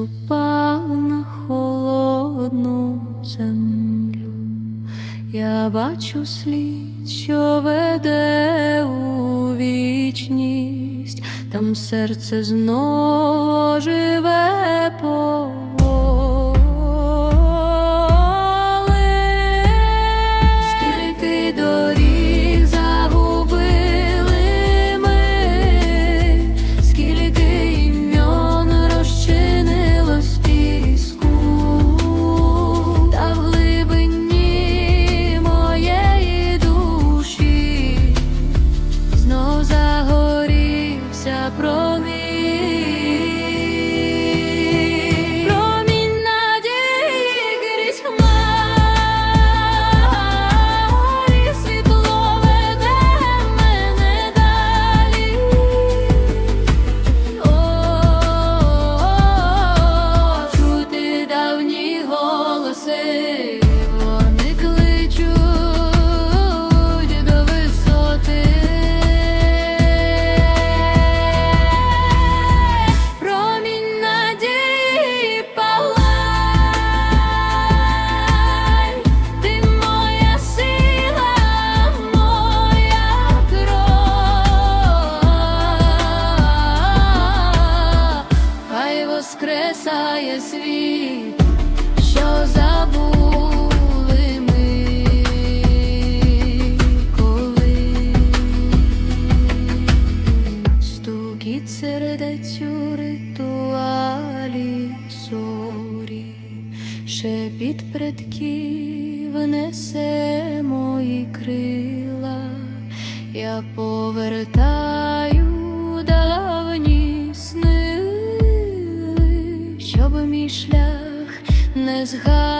ступав на холодну землю, я бачу слід, що веде у вічність, там серце знову живе по. сяє світ, що забули ми коли Стукіт сердець у ритуалі зорі, шепіт предків несе мої крила, я повертаю. bez hal.